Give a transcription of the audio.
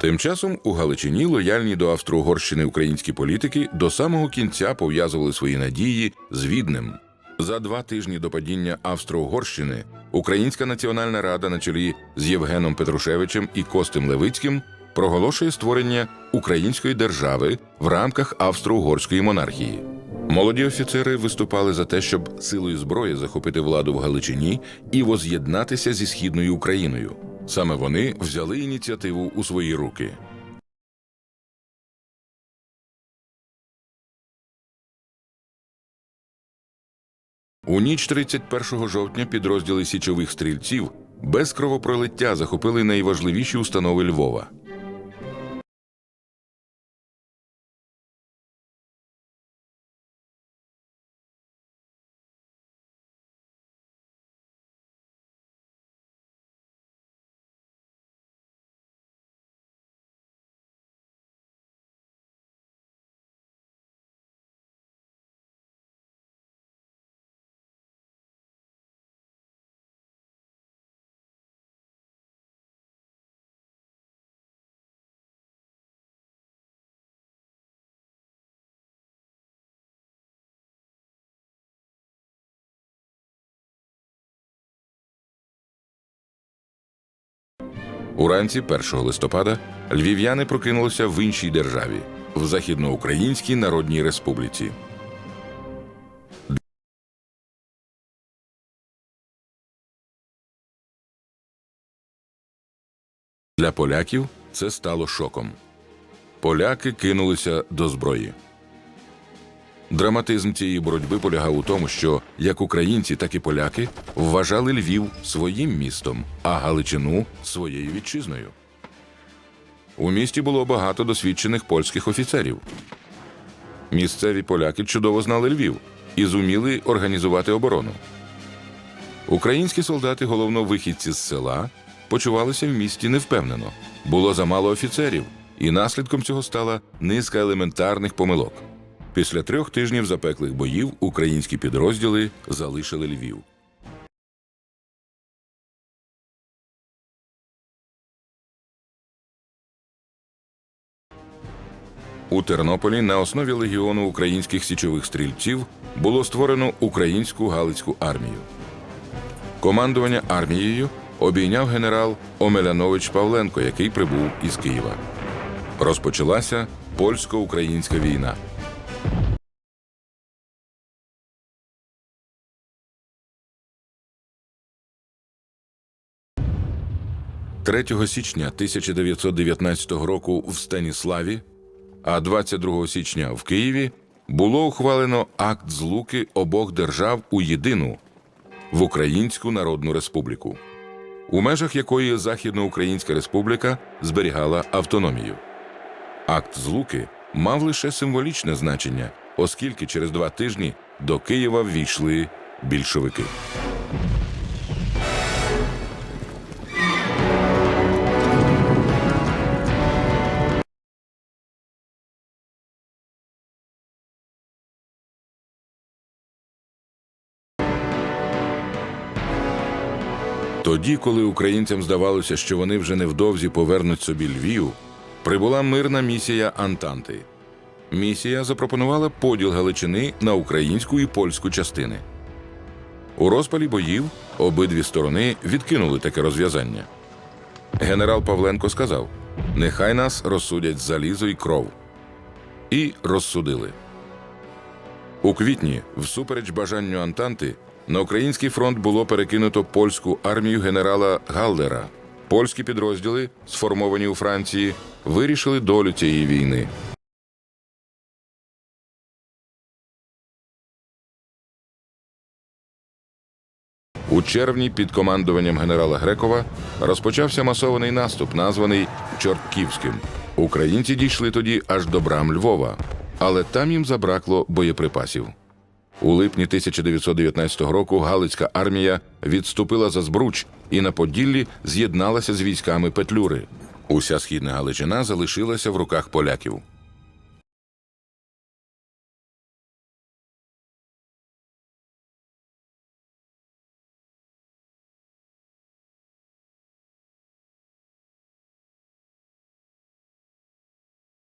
Тим часом у Галичині лояльні до Австро-Угорщини українські політики до самого кінця пов'язували свої надії з Віднем. За два тижні до падіння Австро-Угорщини Українська національна рада на чолі з Євгеном Петрушевичем і Костем Левицьким проголошує створення української держави в рамках австро-угорської монархії. Молоді офіцери виступали за те, щоб силою зброї захопити владу в Галичині і воз'єднатися зі східною Україною. Саме вони взяли ініціативу у свої руки. У ніч 31 жовтня підрозділи січових стрільців без кровопролиття захопили найважливіші установи Львова. Уранці 1 листопада львів'яни прокинулися в іншій державі в Західноукраїнській Народній Республіці. Для поляків це стало шоком. Поляки кинулися до зброї. Драматизм цієї боротьби полягав у тому, що як українці, так і поляки вважали Львів своїм містом, а Галичину своєю вітчизною. У місті було багато досвідчених польських офіцерів. Місцеві поляки чудово знали Львів і зуміли організувати оборону. Українські солдати, головно вихідці з села, почувалися в місті невпевнено. Було замало офіцерів, і наслідком цього стала низка елементарних помилок. Після трьох тижнів запеклих боїв українські підрозділи залишили Львів. У Тернополі на основі легіону українських січових стрільців було створено українську Галицьку армію. Командування армією обійняв генерал Омелянович Павленко, який прибув із Києва. Розпочалася польсько-українська війна. «3 січня 1919 року в Станіславі, а 22 січня в Києві було ухвалено акт злуки обох держав у єдину в Українську Народну Республіку, у межах якої Західноукраїнська Республіка зберігала автономію. Акт злуки мав лише символічне значення, оскільки через два тижні до Києва ввійшли більшовики. Тоді, коли українцям здавалося, що вони вже невдовзі повернуть собі Львів, прибула мирна місія Антанти. Місія запропонувала поділ Галичини на українську і польську частини. У розпалі боїв обидві сторони відкинули таке розв'язання. Генерал Павленко сказав: нехай нас розсудять залізо і кров. І розсудили. У квітні, всупереч бажанню Антанти, на український фронт було перекинуто польську армію генерала Галлера. Польські підрозділи, сформовані у Франції, вирішили долю цієї війни. У червні під командуванням генерала Грекова розпочався масований наступ, названий Чортківським. Українці дійшли тоді аж до брам Львова, але там їм забракло боєприпасів. У липні 1919 року Галицька армія відступила за Збруч і на Поділлі з'єдналася з військами Петлюри. Уся східна Галичина залишилася в руках поляків.